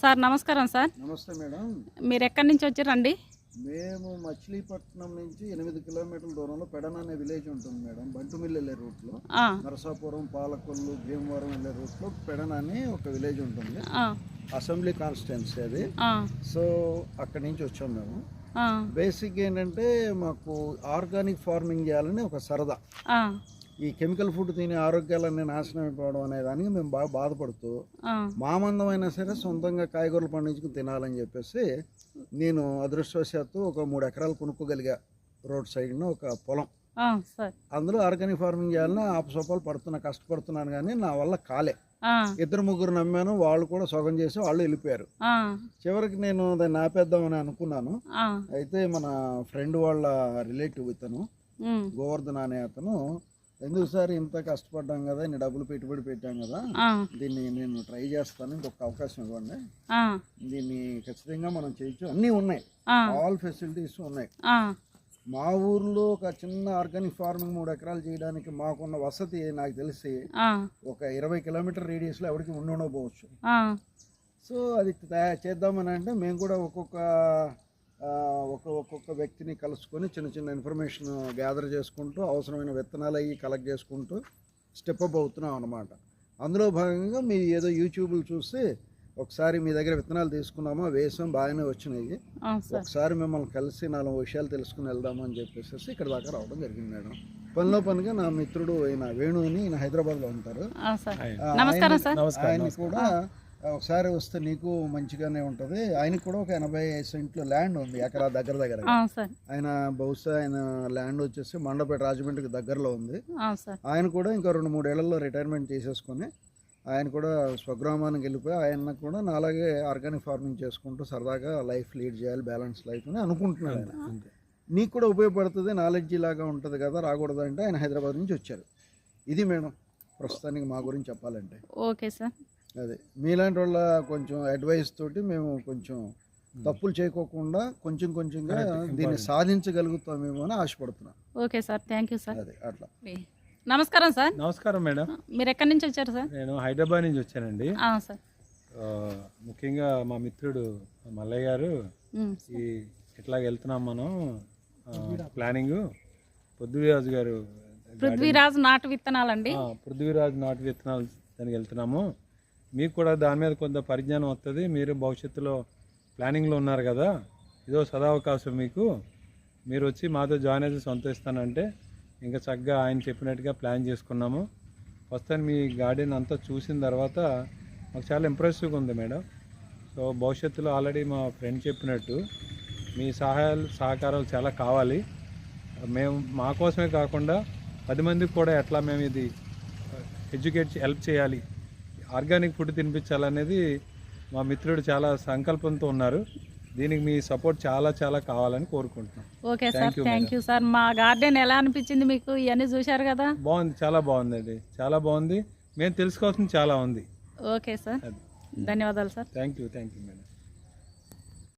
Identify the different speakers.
Speaker 1: Sir నమస్కారం sir.
Speaker 2: నమస్తే madam.
Speaker 1: మీరు ఎక్కడి నుంచి వచ్చారండి?
Speaker 2: మేము మచిలీపట్నం నుంచి ఎనిమిది కిలోమీటర్ల దూరంలో పెడన అనే విలేజ్ ఉంటుంది మేడం. బంటుమిల్లి వెళ్ళే రూట్లో నరసాపురం పాలకొల్లు భీమవరం వెళ్ళే రూట్లో పెడన అని ఒక విలేజ్ ఉంటుంది. అసెంబ్లీ కాన్స్టిట్యున్సీ అది. సో అక్కడి నుంచి వచ్చాం మేము. బేసిక్ ఏంటంటే మాకు ఆర్గానిక్ ఫార్మింగ్ చేయాలని ఒక సరదా. ఈ కెమికల్ ఫుడ్ తిని ఆరోగ్యాలన్నీ నాశనం అయిపోవడం అనే దానికి మేము బాగా బాధపడుతూ
Speaker 1: ఆ,
Speaker 2: మా మందమైనా సరే సొంతంగా కాయగూరలు పండించుకుని తినాలని చెప్పేసి నేను అదృష్టవశాత్తు ఒక మూడు ఎకరాలు కొనుక్కోగలిగా రోడ్ సైడ్న ఒక పొలం. అందులో ఆర్గానిక్ ఫార్మింగ్ చేయాలని ఆపసోపాలు పడుతున్నా కష్టపడుతున్నాను కానీ నా వల్ల కాలే. ఇద్దరు ముగ్గురు నమ్మాను వాళ్ళు కూడా సొగం చేసి వాళ్ళు వెళ్ళిపోయారు. చివరికి నేను దాన్ని ఆపేద్దామని అనుకున్నాను. అయితే మన ఫ్రెండ్ వాళ్ళ రిలేటివ్ ఇతను గోవర్ధన్ అనే అతను ఎందుకు సార్? ఇంత కష్టపడ్డాం కదా ఇన్ని డబ్బులు పెట్టుబడి పెట్టాం కదా. దీన్ని నేను ట్రై చేస్తాను ఇంకొక అవకాశం ఇవ్వండి. దీన్ని ఖచ్చితంగా మనం చేయొచ్చు. అన్నీ ఉన్నాయి. ఆల్ ఫెసిలిటీస్ ఉన్నాయి. మా ఊర్లో ఒక చిన్న ఆర్గానిక్ ఫార్మింగ్ మూడు ఎకరాలు చేయడానికి మాకున్న వసతి నాకు తెలిసి ఒక ఇరవై కిలోమీటర్ రేడియస్లో ఎవరికి ఉండకపోవచ్చు. సో అది చేద్దామని అంటే మేము కూడా ఒక్కొక్క ఒక ఒక్కొక్క వ్యక్తిని కలుసుకొని చిన్న చిన్న ఇన్ఫర్మేషన్ గ్యాదర్ చేసుకుంటూ అవసరమైన విత్తనాలు అవి కలెక్ట్ చేసుకుంటూ స్టెప్ అప్ అవుతున్నాం అనమాట అందులో భాగంగా మీ ఏదో యూట్యూబ్లు చూసి ఒకసారి మీ దగ్గర విత్తనాలు తీసుకున్నామా వేసాం బాగానే వచ్చినాయి.
Speaker 1: ఆ, సార్.
Speaker 2: ఒకసారి మిమ్మల్ని కలిసి నాలుగు విషయాలు తెలుసుకుని వెళ్దాము అని చెప్పేసి ఇక్కడ దాకా రావడం జరిగింది మేడం. పనిలో పనిగా నా మిత్రుడు ఆయన వేణు అని ఈయన హైదరాబాద్లో ఉంటారు. ఆయన కూడా ఒకసారి వస్తే నీకు మంచిగానే ఉంటది. ఆయనకు కూడా ఒక ఎనభై సెంట్లు ల్యాండ్ ఉంది ఎకరా దగ్గర దగ్గర. ఆయన బహుశా ఆయన ల్యాండ్ వచ్చేసి మండపేట రాజమండ్రికి దగ్గరలో ఉంది. ఆయన కూడా ఇంకా రెండు మూడేళ్ళలో రిటైర్మెంట్ చేసేసుకొని ఆయన కూడా స్వగ్రామానికి వెళ్ళిపోయి ఆయన కూడా నా అలాగే ఆర్గానిక్ ఫార్మింగ్ చేసుకుంటూ సరదాగా లైఫ్ లీడ్ చేయాలి బ్యాలెన్స్ లైఫ్ అని అనుకుంటున్నాడు ఆయన. నీకు కూడా ఉపయోగపడుతుంది నాలెడ్జ్ లాగా ఉంటుంది కదా రాకూడదంటే ఆయన హైదరాబాద్ నుంచి వచ్చారు. ఇది మేడం ప్రస్తుతానికి మా గురించి చెప్పాలంటే.
Speaker 1: Okay sir.
Speaker 2: అదే. మీలాంటి వాళ్ళ కొంచెం అడ్వైస్ తోటి మేము కొంచెం తప్పులు చేయకోకుండా కొంచెం కొంచెంగా దీన్ని సాధించగలుగుతామేమో అని ఆశపడుతున్నాం.
Speaker 1: Okay sir thank you sir.
Speaker 2: అదే అట్లా.
Speaker 1: నమస్కారం సార్.
Speaker 3: నమస్కారం మేడం.
Speaker 1: మీరు ఎక్కడి నుంచి వచ్చారు సార్?
Speaker 3: నేను హైదరాబాద్ నుంచి వచ్చానండి.
Speaker 1: ఆ, సార్.
Speaker 3: ముఖ్యంగా మా మిత్రుడు మల్లయ్య గారు ఈ ఇట్లా వెళ్తున్నాం మనం ప్లానింగ్. పృథ్వీరాజు గారు
Speaker 1: పృథ్వీరాజ్ నాటు విత్తనాలండి.
Speaker 3: ఆ, పృథ్వీరాజు నాటు విత్తనాలు దానికి వెళ్తున్నాము. మీకు కూడా దాని మీద కొంత పరిజ్ఞానం వస్తుంది మీరు భవిష్యత్తులో ప్లానింగ్లో ఉన్నారు కదా. ఇదో సదావకాశం మీకు. మీరు వచ్చి మాతో జాయిన్ అయితే సొంతిస్తానంటే ఇంకా చక్కగా ఆయన చెప్పినట్టుగా ప్లాన్ చేసుకున్నాము. ఫస్ట్ మీ గార్డెన్ అంతా చూసిన తర్వాత మాకు చాలా ఇంప్రెసివ్గా ఉంది మేడం. సో భవిష్యత్తులో ఆల్రెడీ మా ఫ్రెండ్ చెప్పినట్టు మీ సహాయాలు సహకారాలు చాలా కావాలి. మేము మా కోసమే కాకుండా పది మందికి కూడా ఎట్లా మేము ఇది ఎడ్యుకేట్ హెల్ప్ చేయాలి. ఆర్గానిక్ ఫుడ్ తినిపించాలనేది మా మిత్రుడు చాలా సంకల్పంతో ఉన్నారు. దీనికి మీ సపోర్ట్ చాలా చాలా కావాలని కోరుకుంటున్నాం.
Speaker 1: Okay sir thank you sir. మా గార్డెన్ ఎలా అనిపించింది మీకు? ఇవన్నీ చూశారు కదా?
Speaker 3: బాగుంది చాలా బాగుందండి. చాలా బాగుంది. మేము తెలుసుకోవాల్సింది చాలా ఉంది.
Speaker 1: Okay sir.
Speaker 3: అది.
Speaker 1: ధన్యవాదాలు sir.
Speaker 3: Thank you thank you madam